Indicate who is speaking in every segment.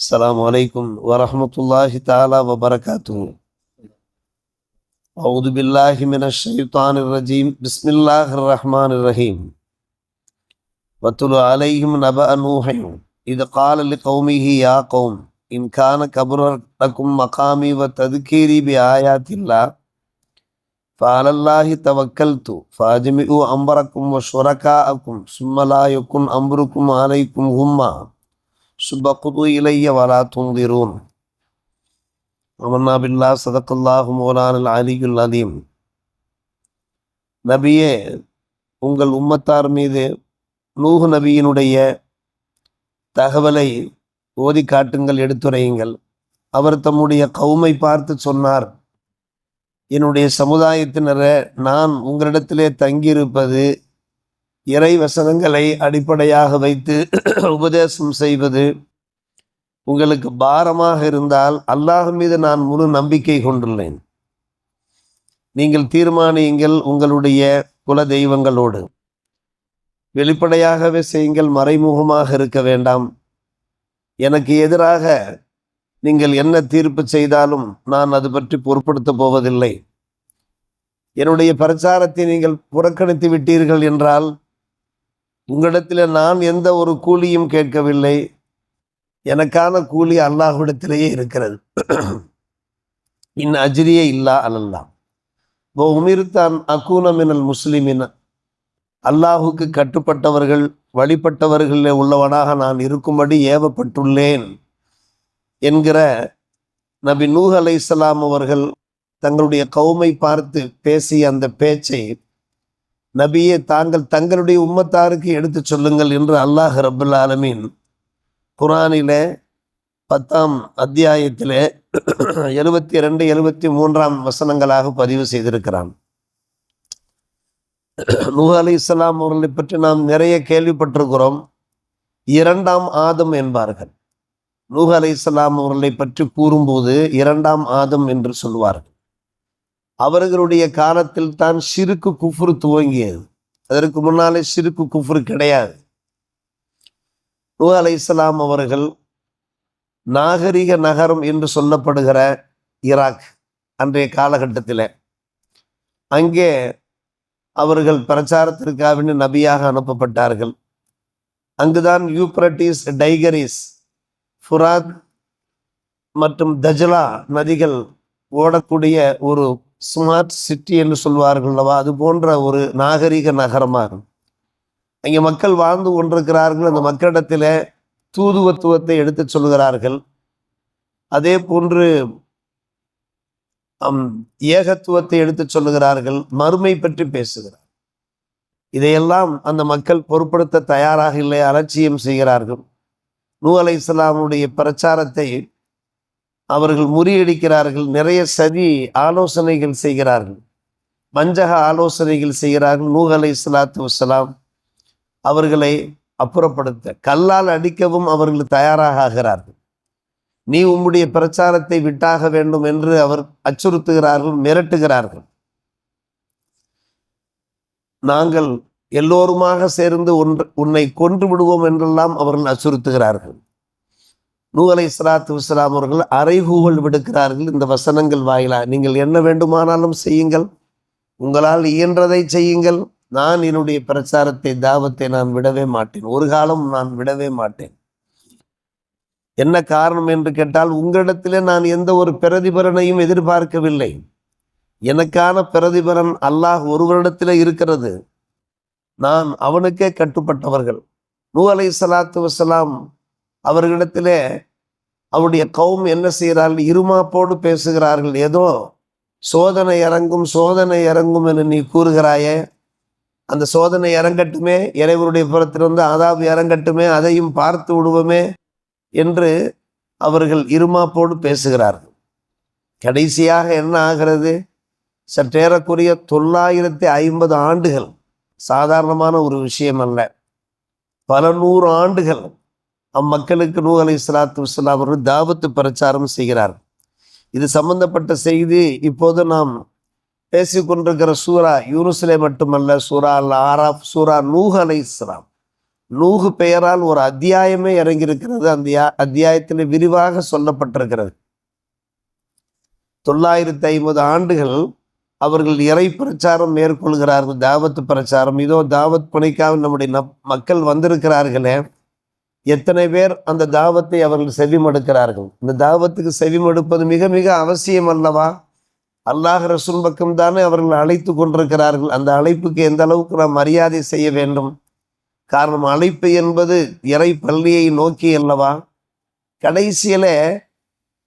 Speaker 1: السلام عليكم ورحمة الله تعالى وبركاته. أعوذ بالله من الشيطان الرجيم. بسم الله الرحمن الرحيم. واتل عليهم نبأ نوح. إذ قال لقومه يا قوم إن كان كبر لكم مقامي وتذكيري بآيات الله فعلى الله توكلت فأجمعوا أمركم وشركاءكم ثم لا يكن أمركم عليكم غمّا. சுபகுது இலைய வலா துந்திரூன் அமன்னா பில்லா சதக்குல்லாஹு மோலானல் அலியுல் அலீம் நபியே உங்கள் உம்மத்தார் மீது நூஹு நபியினுடைய தகவலை ஓதி காட்டுங்கள் எடுத்துரையுங்கள். அவர் தம்முடைய கவுமை பார்த்து சொன்னார் என்னுடைய சமுதாயத்தினரை நான் உங்களிடத்திலே தங்கியிருப்பது இறை வசனங்களை அடிப்படையாக வைத்து உபதேசம் செய்வது உங்களுக்கு பாரமாக இருந்தால் அல்லாஹ் மீது நான் முழு நம்பிக்கை கொண்டுள்ளேன். நீங்கள் தீர்மானியுங்கள் உங்களுடைய குல தெய்வங்களோடு. வெளிப்படையாகவே செய்யுங்கள் மறைமுகமாக இருக்க வேண்டாம். எனக்கு எதிராக நீங்கள் என்ன தீர்ப்பு செய்தாலும் நான் அது பற்றி பொருட்படுத்தப் போவதில்லை. என்னுடைய பிரச்சாரத்தை நீங்கள் புறக்கணித்து விட்டீர்கள் என்றால் உங்களிடத்தில் நான் எந்த ஒரு கூலியும் கேட்கவில்லை. எனக்கான கூலி அல்லாஹ்விடத்திலேயே இருக்கிறது. இன் அஜிரியே இல்லா அல்லல்லாம் ஓ உமிர்தான் அக்கூனமினல் முஸ்லிமின். அல்லாஹுக்கு கட்டுப்பட்டவர்கள் வழிபட்டவர்களில் உள்ளவனாக நான் இருக்கும்படி ஏவப்பட்டுள்ளேன் என்கிற நபி நூஹ் அலை அவர்கள் தங்களுடைய கவுமை பார்த்து பேசிய அந்த பேச்சை நபியே தாங்கள் தங்களுடைய உம்மத்தாருக்கு எடுத்து சொல்லுங்கள் என்று அல்லாஹ் ரபுல் ஆலமீன் குரானிலே பத்தாம் அத்தியாயத்திலே எழுபத்தி ரெண்டு எழுபத்தி மூன்றாம் வசனங்களாக பதிவு செய்திருக்கிறான். நூஹ் அலி இஸ்லாம் அவர்களை பற்றி நாம் நிறைய கேள்விப்பட்டிருக்கிறோம். இரண்டாம் ஆதம் என்பார்கள். நூஹ் அலி இஸ்லாம் அவர்களை பற்றி கூறும்போது இரண்டாம் ஆதம் என்று சொல்வார்கள். அவர்களுடைய காலத்தில் தான் சிறுக்கு குஃப்ரு துவங்கியது. அதற்கு முன்னாலே சிறுக்கு குஃப்ரு கிடையாது. நூ அலை இஸ்லாம் அவர்கள் நாகரிக நகரம் என்று சொல்லப்படுகிற ஈராக் அன்றைய காலகட்டத்தில். அங்கே அவர்கள் பிரச்சாரத்திற்காக நபியாக அனுப்பப்பட்டார்கள். அங்குதான் யூப்ரட்டிஸ் டைகரிஸ் ஃபுராத் மற்றும் தஜ்லா நதிகள் ஓடக்கூடிய ஒரு ஸ்மார்ட் சிட்டி என்று சொல்வார்கள் அல்லவா அது போன்ற ஒரு நாகரிக நகரமாகும் அங்கே மக்கள் வாழ்ந்து கொண்டிருக்கிறார்கள். அந்த மக்களிடத்தில் தூதுவத்துவத்தை எடுத்து சொல்கிறார்கள். அதே போன்று ஏகத்துவத்தை எடுத்து சொல்லுகிறார்கள். மறுமை பற்றி பேசுகிறார். இதையெல்லாம் அந்த மக்கள் பொருட்படுத்த தயாராக இல்லை. அலட்சியம் செய்கிறார்கள். நூ அலை இஸ்லாமுடைய பிரச்சாரத்தை அவர்கள் முறியடிக்கிறார்கள் நிறைய சதி ஆலோசனைகள் செய்கிறார்கள். வஞ்சக ஆலோசனைகள் செய்கிறார்கள். நூஹ் அலை சலாத்து வசலாம் அவர்களை அப்புறப்படுத்த கல்லால் அடிக்கவும் அவர்கள் தயாராக ஆகிறார்கள். நீ உம்முடைய பிரச்சாரத்தை விட்டாக வேண்டும் என்று அவர் அச்சுறுத்துகிறார்கள் மிரட்டுகிறார்கள். நாங்கள் எல்லோருமாக சேர்ந்து ஒன்று உன்னை கொன்று விடுவோம் என்றெல்லாம் அவர்கள் அச்சுறுத்துகிறார்கள். நூலை சலாத்து வஸ்லாம் அவர்கள் அறைகூவல் விடுக்கிறார்கள் இந்த வசனங்கள் வாயிலா நீங்கள் என்ன வேண்டுமானாலும் செய்யுங்கள். உங்களால் இயன்றதை செய்யுங்கள். நான் என்னுடைய பிரச்சாரத்தை தாவத்தை நான் விடவே மாட்டேன். ஒரு காலம் நான் விடவே மாட்டேன். என்ன காரணம் என்று கேட்டால் உங்களிடத்திலே நான் எந்த ஒரு பிரதிபலனையும் எதிர்பார்க்கவில்லை. எனக்கான பிரதிபலன் அல்லாஹ் ஒருவரிடத்திலே இருக்கிறது. நான் அவனுக்கே கட்டுப்பட்டவர்கள். நூ அலை சலாத்து வசலாம் அவர்களிடத்திலே அவருடைய கௌம் என்ன செய்கிறார்கள்? இருமாப்போடு பேசுகிறார்கள். ஏதோ சோதனை இறங்கும் சோதனை இறங்கும் என்று நீ கூறுகிறாயே. அந்த சோதனை இறங்கட்டுமே இறைவருடைய புறத்திலிருந்து அதாவது இறங்கட்டுமே அதையும் பார்த்து விடுவோமே என்று அவர்கள் இருமாப்போடு பேசுகிறார்கள். கடைசியாக என்ன ஆகிறது? சற்றேறக்குரிய தொள்ளாயிரத்தி ஐம்பது ஆண்டுகள் சாதாரணமான ஒரு விஷயம் அல்ல. பல நூறு ஆண்டுகள் அம்மக்களுக்கு நூ அலை சலாத்து வலாம் அவர்கள் தாவத்து பிரச்சாரம் செய்கிறார். இது சம்பந்தப்பட்ட செய்தி. இப்போது நாம் பேசிக்கொண்டிருக்கிற சூரா யூனுசிலே மட்டுமல்ல சூரா அல் ஆராப் சூரா நூஹ் அலை இஸ்லாம் நூகு பெயரால் ஒரு அத்தியாயமே இறங்கியிருக்கிறது. அந்த அத்தியாயத்தில் விரிவாக சொல்லப்பட்டிருக்கிறது. தொள்ளாயிரத்தி ஐம்பது ஆண்டுகள் அவர்கள் இறை பிரச்சாரம் மேற்கொள்கிறார்கள் தாவத்து பிரச்சாரம். இதோ தாவத் பணிக்காக நம்முடைய நப்- மக்கள் வந்திருக்கிறார்களே எத்தனை பேர் அந்த தாவத்தை அவர்கள் செவிமடுக்கிறார்கள்? இந்த தாவத்துக்கு செவிமடுப்பது மிக மிக அவசியம் அல்லவா? அல்லாஹ் ரசூல் பக்கம் தானே அவர்கள் அழைத்து கொண்டிருக்கிறார்கள். அந்த அழைப்புக்கு எந்த அளவுக்கு நாம் மரியாதை செய்ய வேண்டும்? காரணம் அழைப்பு என்பது இறை பள்ளியை நோக்கி அல்லவா? கடைசியில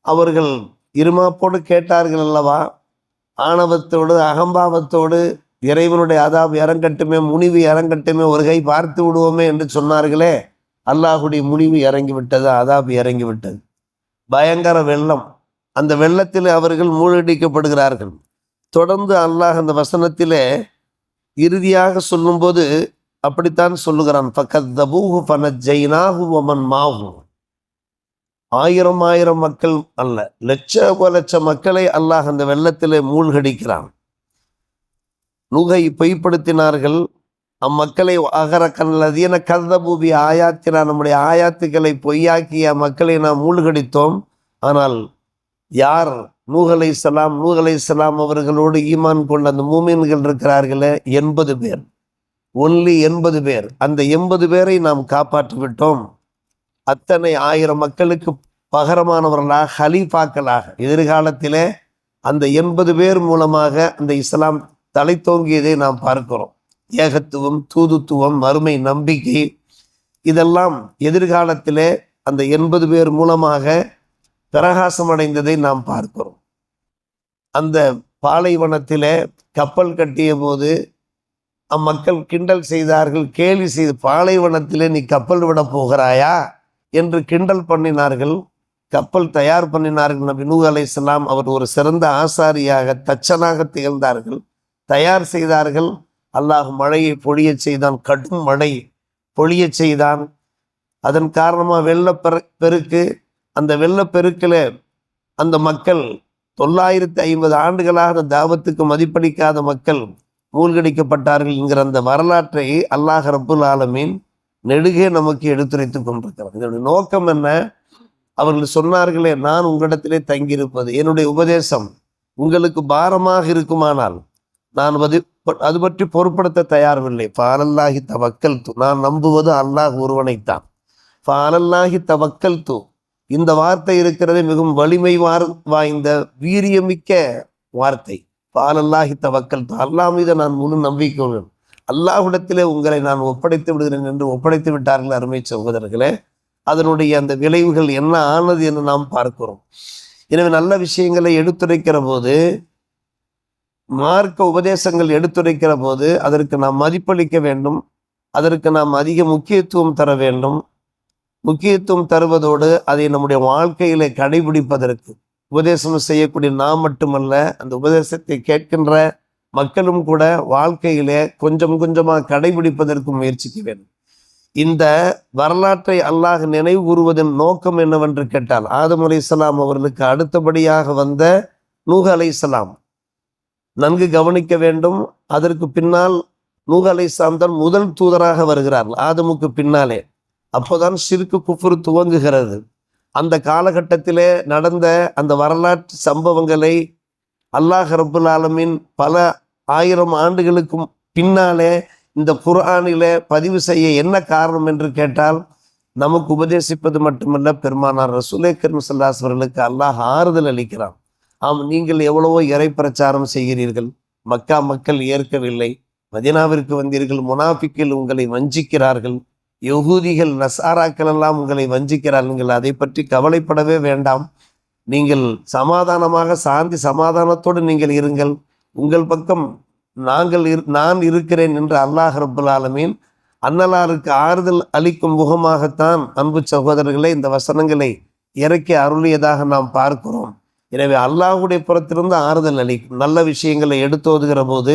Speaker 1: அவர்கள் இருமாப்போடு கேட்டார்கள் அல்லவா? ஆணவத்தோடு அகம்பாவத்தோடு இறைவனுடைய அதாவது இறங்கட்டுமே முனிவு இறங்கட்டுமே ஒரு கை பார்த்து விடுவோமே என்று சொன்னார்களே. அல்லாஹுடைய முனிவு இறங்கி விட்டது இறங்கிவிட்டது. பயங்கர வெள்ளம். அந்த வெள்ளத்தில் அவர்கள் மூழ்கடிக்கப்படுகிறார்கள். தொடர்ந்து அல்லாஹ் அந்த வசனத்திலே இறுதியாக சொல்லும்போது அப்படித்தான் சொல்லுகிறான். பக்கத் தபூஹு ஃபனஜைனாஹு ஒமன் மாஹு. ஆயிரம் ஆயிரம் மக்கள் அல்ல லட்ச லட்ச மக்களை அல்லாஹ் அந்த வெள்ளத்திலே மூழ்கடிக்கிறான். நுகை பொய்ப்படுத்தினார்கள். அம்மக்களை அகர கல்லதீன கதபூபி ஆயாத்தினா நம்முடைய ஆயாத்துக்களை பொய்யாக்கிய மக்களை நாம் மூழ்கடித்தோம். ஆனால் யார்? நூகலை சலாம் நூகலை சலாம் அவர்களோடு ஈமான் கொண்ட அந்த மூமீன்கள் இருக்கிறார்களே? எண்பது பேர். ஒன்லி எண்பது பேர். அந்த எண்பது பேரை நாம் காப்பாற்றி விட்டோம். அத்தனை ஆயிரம் மக்களுக்கு பகரமானவர்களாக ஹலீஃபாக்களாக எதிர்காலத்திலே அந்த எண்பது பேர் மூலமாக அந்த இஸ்லாம் தலை தோங்கியதை நாம் பார்க்கிறோம். ஏகத்துவம் தூதுத்துவம் மறுமை நம்பிக்கை இதெல்லாம் எதிர்காலத்திலே அந்த எண்பது பேர் மூலமாக பிரகாசம் அடைந்ததை நாம் பார்க்கிறோம். அந்த பாலைவனத்தில் கப்பல் கட்டிய போது அம்மக்கள் கிண்டல் செய்தார்கள் கேலி செய்து பாலைவனத்திலே நீ கப்பல் விட போகிறாயா? என்று கிண்டல் பண்ணினார்கள். கப்பல் தயார் பண்ணினார்கள். நபி நூ அலைஹிஸ்ஸலாம் அவர் ஒரு சிறந்த ஆசாரியாக தச்சனாக திகழ்ந்தார்கள். தயார் செய்தார்கள். அல்லாஹ் மழையை பொழியச் செய்தான் கடும் மழை பொழியச் செய்தான். அதன் காரணமாக வெள்ளப்பெரு பெருக்கு அந்த வெள்ளப்பெருக்கில் அந்த மக்கள் தொள்ளாயிரத்தி ஐம்பது ஆண்டுகளாக அந்த தாவத்துக்கு மதிப்பளிக்காத மக்கள் மூழ்கடிக்கப்பட்டார்கள் என்கிற அந்த வரலாற்றை அல்லாஹ் ரப்புல் ஆலமீன் நெடுகே நமக்கு எடுத்துரைத்துக் கொண்டிருக்கிறார். இதனுடைய நோக்கம் என்ன? அவர்கள் சொன்னார்களே நான் உங்களிடத்திலே தங்கியிருப்பது என்னுடைய உபதேசம் உங்களுக்கு பாரமாக இருக்குமானால் நான் அது அது பற்றி பொருட்படுத்த தயாரில்லை பாலல்லாஹி தவக்கல் தூ நான் நம்புவது அல்லாஹ் ஒருவனைத்தான். பாலல்லாஹி தவக்கல் தூ இந்த வார்த்தை இருக்கிறது மிகவும் வலிமை வார் வாய்ந்த வீரியமிக்க வார்த்தை. பாலல்லாஹி தவக்கல் தூ அல்லாஹ் மீது நான் முழு நம்பிக்கை உள்ளேன் அல்லாஹ்விடத்திலே உங்களை நான் ஒப்படைத்து விடுகிறேன் என்று ஒப்படைத்து விட்டார்கள் அருமை சகோதரர்களே. அதனுடைய அந்த விளைவுகள் என்ன ஆனது என்று நாம் பார்க்கிறோம். எனவே நல்ல விஷயங்களை எடுத்துரைக்கிற போது மார்க்க உபதேசங்கள் எடுத்துரைக்கிற போது அதற்கு நாம் மதிப்பளிக்க வேண்டும். அதற்கு நாம் அதிக முக்கியத்துவம் தர வேண்டும். முக்கியத்துவம் தருவதோடு அதை நம்முடைய வாழ்க்கையில கடைபிடிப்பதற்கு உபதேசம் செய்யக்கூடிய நாம் மட்டுமல்ல அந்த உபதேசத்தை கேட்கின்ற மக்களும் கூட வாழ்க்கையிலே கொஞ்சம் கொஞ்சமாக கடைபிடிப்பதற்கு முயற்சிக்க வேண்டும். இந்த வரலாற்றை அல்லாஹ் நினைவு கூறுவதன் நோக்கம் என்னவென்று கேட்டால் ஆதம் இஸ்லாம் அவர்களுக்கு அடுத்தபடியாக வந்த நூஹ் அலைஹிஸ்ஸலாம் நன்கு கவனிக்க வேண்டும். அதற்கு பின்னால் நூக அலைசாம் தான் முதல் தூதராக வருகிறார்கள். ஆதமுக்கு பின்னாலே. அப்போதான் சிறுக்கு குஃபுரு துவங்குகிறது. அந்த காலகட்டத்திலே நடந்த அந்த வரலாற்று சம்பவங்களை அல்லாஹ் ரபுல் ஆலமின் பல ஆயிரம் ஆண்டுகளுக்கும் பின்னாலே இந்த குர்ஆனிலே பதிவு செய்ய என்ன காரணம் என்று கேட்டால் நமக்கு உபதேசிப்பது மட்டுமல்ல பெருமானார் ரசூலே கரீம் அவர்களுக்கு அல்லாஹ் ஆறுதல் அளிக்கிறான். ஆம் நீங்கள் எவ்வளவோ இறை பிரச்சாரம் செய்கிறீர்கள். மக்கா மக்கள் ஏற்கவில்லை. மதினாவிற்கு வந்தீர்கள். முனாஃபிக்கில் உங்களை வஞ்சிக்கிறார்கள். யகூதிகள் நசாராக்கள் எல்லாம் உங்களை வஞ்சிக்கிறார்கள். நீங்கள் அதை பற்றி கவலைப்படவே வேண்டாம். நீங்கள் சமாதானமாக சாந்தி சமாதானத்தோடு நீங்கள் இருங்கள். உங்கள் பக்கம் நாங்கள் இரு நான் இருக்கிறேன் என்று அல்லாஹ் ரபுல் ஆலமீன் அன்னலாருக்கு ஆறுதல் அளிக்கும் முகமாகத்தான் அன்பு சகோதரர்களே இந்த வசனங்களை இறக்கி அருளியதாக நாம் பார்க்கிறோம். எனவே அல்லாஹுடைய புறத்திலிருந்து ஆறுதல் அளிக்கும். நல்ல விஷயங்களை எடுத்தோதுகிற போது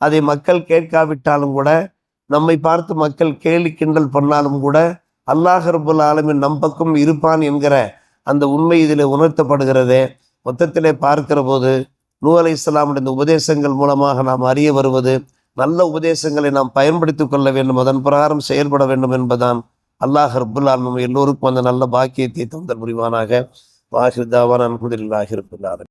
Speaker 1: அதை மக்கள் கேட்காவிட்டாலும் கூட நம்மை பார்த்து மக்கள் கேலி கிண்டல் பண்ணாலும் கூட அல்லாஹ் ரபுல் ஆலமின் நம் பக்கம் இருப்பான் என்கிற அந்த உண்மை இதில் உணர்த்தப்படுகிறது. மொத்தத்திலே பார்க்கிற போது நூ அலை இஸ்லாமுடைய உபதேசங்கள் மூலமாக நாம் அறிய வருவது நல்ல உபதேசங்களை நாம் பயன்படுத்திக் கொள்ள வேண்டும் அதன் பிரகாரம் செயல்பட வேண்டும் என்பதான் அல்லாஹ் ரபுல் ஆலமீன் எல்லோருக்கும் அந்த நல்ல பாக்கியத்தை தந்தல் புரிவானாக. വാഹിദാവാൻ അലഹമുല്ലാഹിർബുല്ലാദ്